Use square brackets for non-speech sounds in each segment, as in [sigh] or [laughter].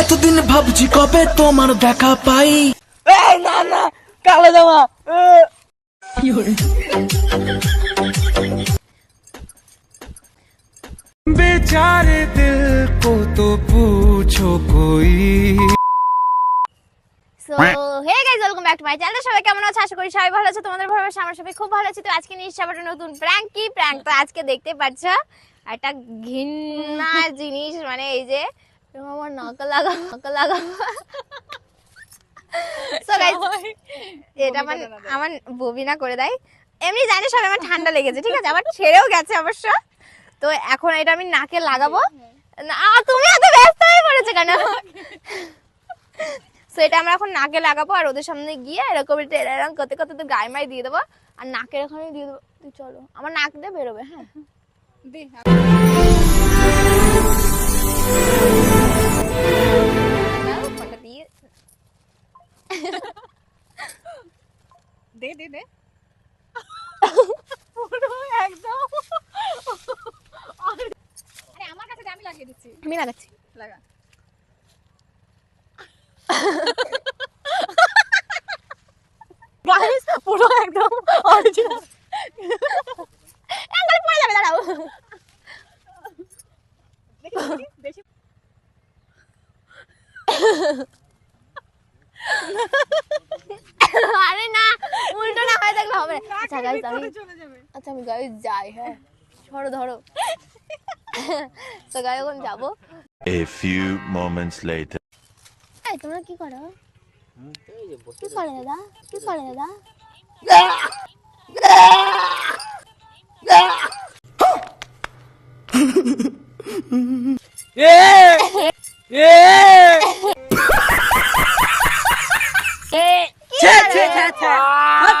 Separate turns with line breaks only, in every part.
এতদিন ভাবছি কবে তোমার দেখা পাই।
না না কালো জামা।
বেচারে দিল কত তো পুছো
কোই। Hey guys welcome back to my channel সবাই কেমন আছো? আশা করি সবাই ভালো আছে। তোমাদের ভালোবাসা আমার সবাই খুব ভালো আছে। তো আজকে নিয়ে এসেছি একটা নতুন প্র্যাঙ্ক কি প্র্যাঙ্ক তো আজকে দেখতে পাচ্ছ একটা ঘৃণা জিনিস মানে এই যে আমার নাকা লাগা নাকা লাগা সো গাইজ এটা আমার আমার ববিনা করে দেয়। এমনি জানি সবাই আমার ঠান্ডা লেগেছে ঠিক আছে? আবার ছেড়েও গেছে অবশ্য। তো এখন এটা আমি নাকে লাগাবো। না তুমি এত ব্যস্ত হয়ে পড়েছে কেন? সো এটা আমরা এখন নাকে লাগাবো আর ওদের সামনে গিয়ে এরকম এরকম করতে করতে তো গায়ে দিয়ে দেবো। আর নাকের এখানে দিয়ে দেবো। তুই চলো আমার নাক দিয়ে বেরোবে হ্যাঁ।
দে। দে দে [laughs] একদম। আরে আমার কাছে আমি লাগিয়ে দিচ্ছি।
আমি লাগাচ্ছি।
লাগা গাইস পুরো একদম অরিজিনাল
একবার পড়ে যাবে দাঁড়াও
দেখি বেশি
আরে না উল্টো না হয়ে থাকলে হবে না। আচ্ছা গাইস আমি
চলে যাবে
আচ্ছা আমি গাইস যাই হ্যাঁ ধরো ধরো তো গাই এখন যাব
A few moments later.
এই তোমরা কি করো কি করে দাদা কি করে দাদা
এ এ
এ কি
ছে
করে?
ছে ছে ছে হাত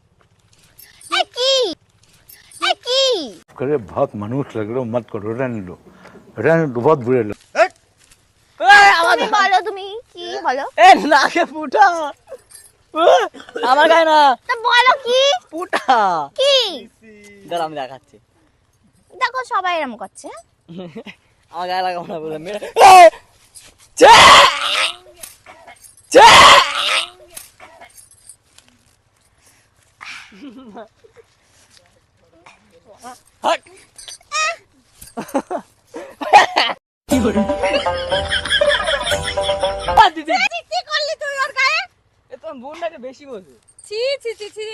মত
এ কি এ কি
करे बहुत मनुष्य लग रहे हो मत करो रहने दो रहने दो बहुत बुरे लग
এই, আমার
তুমি বলো তুমি কি বলো
এ নাকে ফুটা ও, আমার গায়ে না
তা বলো কি
ফুটা
কি
দাঁড়া আমি দেখাচ্ছি
দেখো সবাই এরকম করছে
আমার গায়ে লাগাবো না বলে মেরে এ, ছে! হাট! বাদ দিদি।
কি করলি তুই ওর গায়ে?
এ তোমার বোনটাকে বেশি বোঝে
ছি ছি ছি ছি।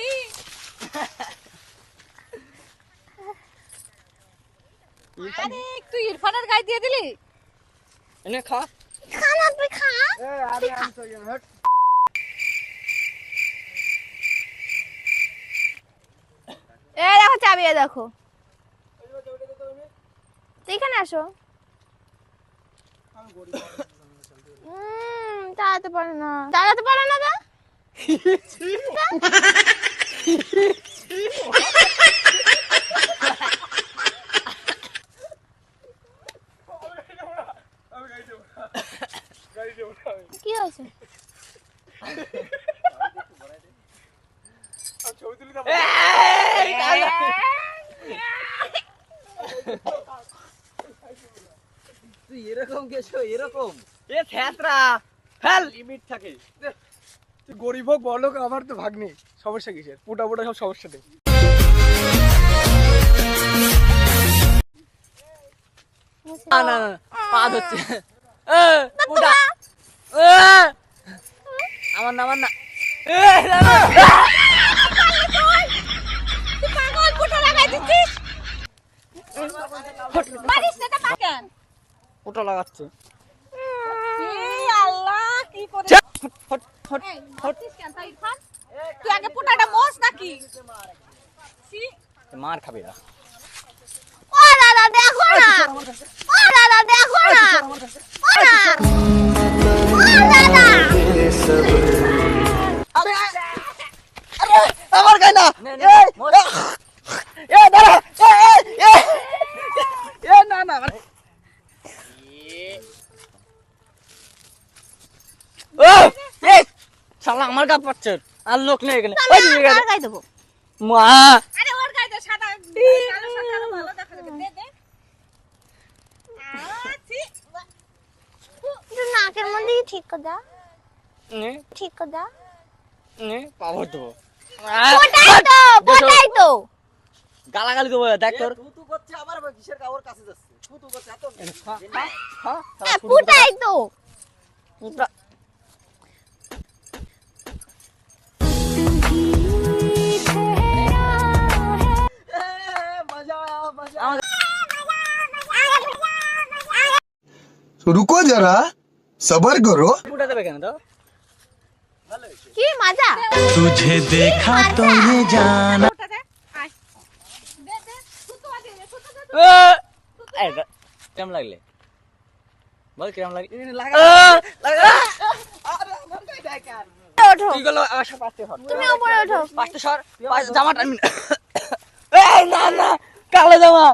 আরে তুই ইরফানের গায়ে দিয়ে দিলি?
এনে খা।
তুই খা। এ চাবি এ দেখো। তুই এখানে আসো। দাঁড়াতে পারে না। দাঁড়াতে পারে না দা [laughs] কি হয়েছে
এই, কালা। তুই এরকম গেছো এরকম? এ থ্যাতরা ফেল। লিমিট থাকে।
তুই গরিব হোক বড় আমার তো ভাগ নেই। সমস্যা কিসের? পুটা পুটা সব সমস্যা নেই
না না না পা ধরছে। আমার না আমার না।
পাগল লাগাই দিচ্ছিস? মারিস না এটা পাকেন
ওটা লাগাচ্ছে।
আল্লাহ কি করে?
ছ্যাট, ফট, ফট।
এই, মারছিস কেন তাই ইরফান? তুই আগে পুটাটা মোস নাকি?
মার খাবি না।
ও দাদা দেখো না। ও দাদা দেখো না। ও দাদা।
আমার গায়ে না। এ দাঁড়া এ এ এ না না মানে ও এই শালা আমার গা পাচ্ছে। আর লোক নেই এখানে। ওই দিকে গেছে
দেব।
মা।
আরে ওর গাই তো সাদা কালো সাদা ভালো দেখা যাবে। দে দে।
নাকের মধ্যে ঠিক করে দাও। ঠিক করে দাও।
পাবো তো
তো তো।
গালাগালি দেখ তোর।
কাছে এত তো।
বল কেমন লাগলে
ওঠো
তুই গেলো আমার সাথে পাঁচটা সর
তুমি উপরে ওঠো।
পাঁচটা সর পাঁচ- জামা টানবি না এই না না কালো জামা।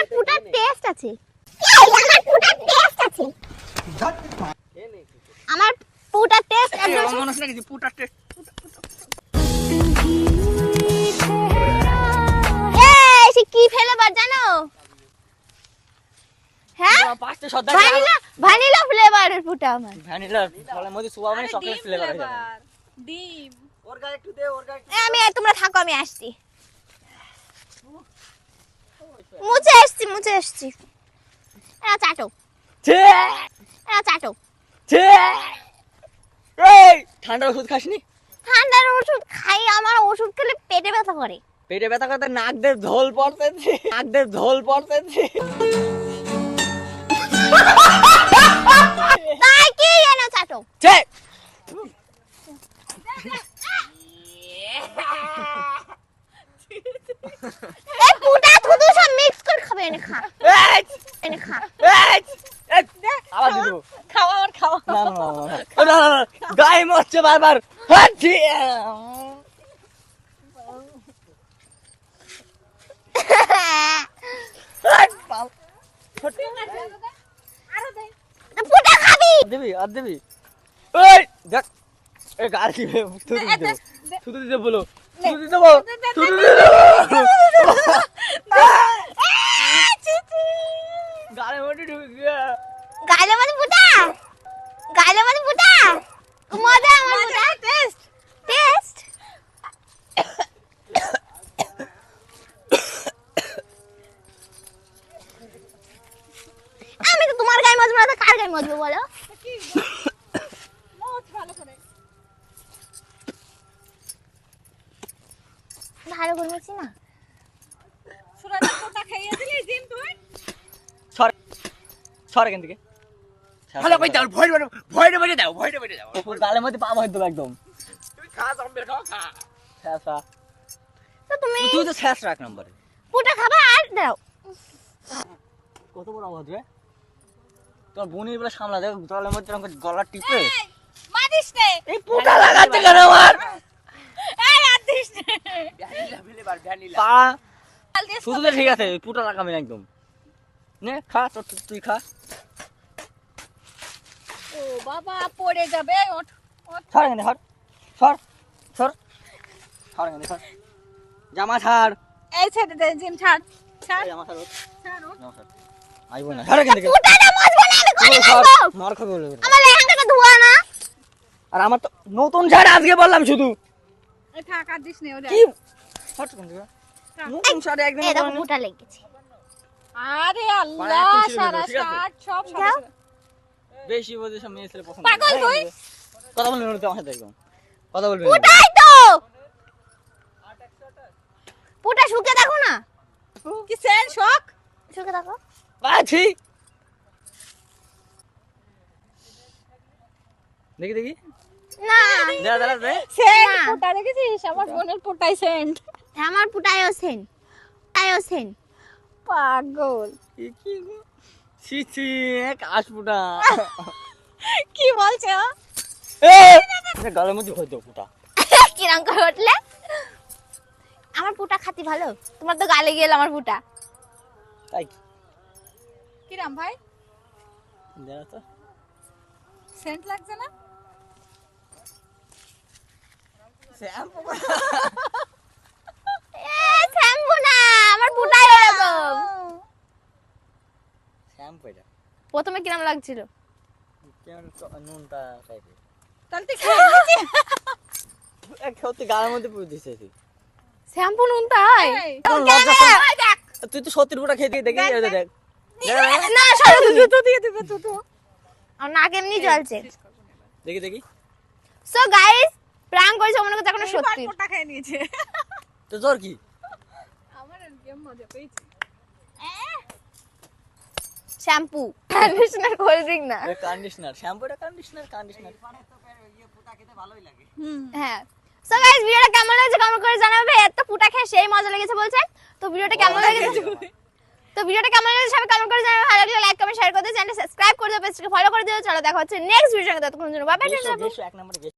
আমার
পুটার টেস্ট আছে। এই আমার পুটার টেস্ট আছে আমার পুটার টেস্ট একদম
মনে হচ্ছে না পুটার টেস্ট
এই সে কি ফ্লেভার জানো? হ্যাঁ?
পাঁচটা সর
ভ্যানিলা ভ্যানিলা ফ্লেভারের পুটা আমার।
ভ্যানিলা ফলের মধ্যে সুবা মানে চকলেট ফ্লেভার
ডিম
ওর গায়ে একটু দে ওর গায়ে
আমি তোমরা থাকো আমি আসছি। মুছে এসছি মুছে এসছি। এরা চাটো। এরা চাটো।
এই ঠান্ডার ওষুধ খাসনি?
ঠান্ডার ওষুধ খাই আমার ওষুধ খেলে পেটে ব্যথা করে।
পেটে ব্যথা করতে নাক দিয়ে ঝোল পড়তেছে নাক দিয়ে ঝোল পড়তেছে
তাই কি চাটো?
ছে।
এই পুটা থুতু সব মিক্স করে খাবে এনে খা
এই
এনে খা
আবার দিবো
খাওয়া আর খাওয়া
না না না, না, না, না, না, না, গায়ে মরছে বারবার
খাবি
দিবি আর দিবি ওই দেখ এ গাল থুতু দিতে থুতু দিতে বলো থুতু দিতে বলো থুতু দিতে গালে মধ্যে ঢুকে গিয়া
গালে মানে পুটা গালে মানে পুটা মজা আমার পুটা টেস্ট টেস্ট আমি তো তোমার গায়ে মজবো না তো কার গায়ে মজবো বলো
মোচ ভালো করে
ভালো না।
সুরাটা পোটা খাইয়ে দিলি জিম তুই?
সর সর এখান থেকে। ভালো কই দাও ভয় ভয় ভয় ভয় দাও ভয় ভয় দাও। গালের মধ্যে পা ভয় দেবো একদম। তুই খা জম্বের খাও খা। শেষা।
তো তুমি
তুই তো শেষ রাখ নম্বরে।
পুটা খাবা আর দাও।
কত বড় আওয়াজ রে। তোর বোনের বেলা সামলা দেখ গলার মধ্যে গলা টিপে। এই কেন আমার? পা শুধু ঠিক আছে পুটা লাগাবি না একদম। নে খা তোর তুই- খা।
ও বাবা পড়ে যাবে ওঠ ওঠ।
সর এখানে সর সর সর সর এখানে সর জামা ছাড়।
এই ছেড়ে দে জিম ছাড়। ছাড়।
জামা ছাড়
ছাড়
জামা ছাড়। আইবো না ছাড় এখান থেকে।
ফুটাটা মুছবো না আমি করে
মার খাবে বলে।
আমার লেহেঙ্গাটা ধোয়া না।
আর আমার তো নতুন শার্ট আজকে বললাম শুধু।
এই থাক দিস নে ওরে।
কি ছাড় এখান থেকে। নতুন শার্ট একদিন
এই দেখো ফুটা লেগেছে।
আরে আল্লাহ সারা শার্ট সব সারা
বেশি বোঝে সব মেয়ে ছেলে পছন্দ
পাগল তুই?
কথা বলবি না আমার সাথে একদম। কথা বলবি না।
ফুটাই তো? ফুটা শুকে দেখো না।
কি সেন শক
শুকে দেখো।
দেখি দেখি।
না।
দাঁড়া দাঁড়া
সেন্ট পোটা রেখেছিস আমার বোনের পোটাই সেন্ট।
আমার ফুটায়ও সেন ফুটায়ও সেন
পাগল।
কি গো? ছি ছি এক আসপুটা
কি বলছো?
গালের মধ্যে হয়তো ফুটা
কিরম করে উঠলে? আমার পুটা খাতি ভালো? তোমার তো গালে গেল আমার পুটা।
তাই কি?
কিরাম ভাই?
দাঁড়া তো।
সেন্ট লাগছে না?
শ্যাম্পু
এ শ্যাম্পু না আমার পুটাই এরকম
এটা
প্রথমে কিরম লাগছিল?
নুনটা টাইপের
তাহলে
গালের মধ্যে পুরো দিছে তুই
শ্যাম্পু নুন তাই
তুই তো সত্যি পুরো খেয়ে দিয়ে দেখি দেখ
না সরো
জুতো দিয়ে দিবে জুতো
আমার নাক এমনি জ্বলছে।
দেখি দেখি।
সো গাইস প্র্যাঙ্ক করেছে মনে করছে এখন সত্যি।
পোটা খেয়ে নিয়েছে?
তো তোর কি?
আমার গেম মজা পেয়েছি।
শ্যাম্পু। কন্ডিশনার কোল্ড ড্রিঙ্ক না।
কন্ডিশনার শ্যাম্পুটা কন্ডিশনার কন্ডিশনার
হ্যাঁ। সো গাইস ভিডিওটা কেমন লাগছে কমেন্ট করে জানাবে। এত পুটা খেয়ে সেই মজা লেগেছে বলছেন তো ভিডিওটা কেমন লেগেছে? তো ভিডিওটা কেমন লেগেছে সবাই কমেন্ট করে জানাবে। ভালো লাগলে লাইক কমেন্ট শেয়ার করে দিও চ্যানেলটা সাবস্ক্রাইব করে দিও পেজটাকে ফলো করে দিও। চলো দেখা হচ্ছে নেক্সট ভিডিওতে ততক্ষণ জন্য বাই বাই